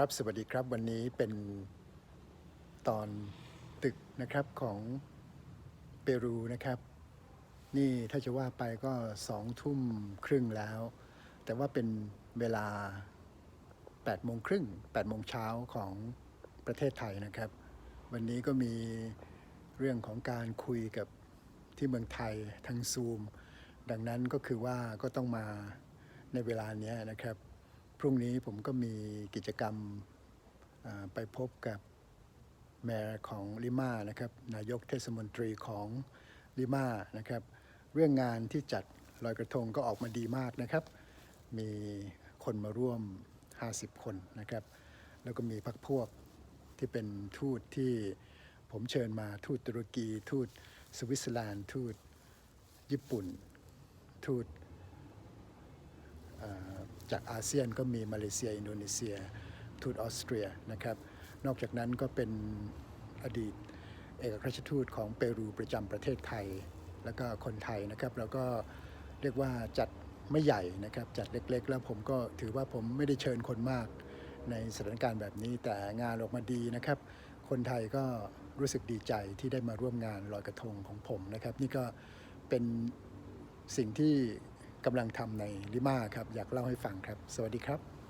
ครับ สวัสดีครับ วันนี้เป็นตอนตึกนะครับของเปรูนะครับ นี่ถ้าจะว่าไปก็สองทุ่มครึ่งแล้ว แต่ว่าเป็นเวลา8โมงครึ่ง8โมงเช้าของประเทศไทยนะครับ วันนี้ก็มีเรื่องของการคุยกับที่เมืองไทยทางซูม ดังนั้นก็คือว่าก็ต้องมาในเวลาเนี้ยนะครับ พรุ่งนี้ผมก็มีกิจกรรมไปพบกับแมร์ของลิมานะครับนายกเทศมนตรีของลิมานะครับ เรื่องงานที่จัดลอยกระทงก็ออกมาดีมากนะครับ มีคนมาร่วม 50 คนนะครับ แล้วก็มีพักพวกที่เป็นทูตที่ผมเชิญมาทูตตุรกี ทูตสวิตเซอร์แลนด์ ทูตญี่ปุ่น ทูต จากอาเซียนก็มีมาเลเซีย อินโดนีเซียทูตออสเตรียนะครับนอกจากนั้นก็เป็นอดีตเอกอัครราชทูตของเปรูประจำประเทศไทย แล้วก็คนไทยนะครับแล้วก็เรียกว่าจัดไม่ใหญ่นะครับจัดเล็กๆ แล้วผมก็ถือว่าผมไม่ได้เชิญคนมากในสถานการณ์แบบนี้แต่งานออกมาดีนะครับ คนไทยก็รู้สึกดีใจที่ได้มาร่วมงานลอยกระทงของผมนะครับ นี่ก็เป็นสิ่งที่ กำลังทำในลิมาครับ อยากเล่าให้ฟังครับ สวัสดีครับ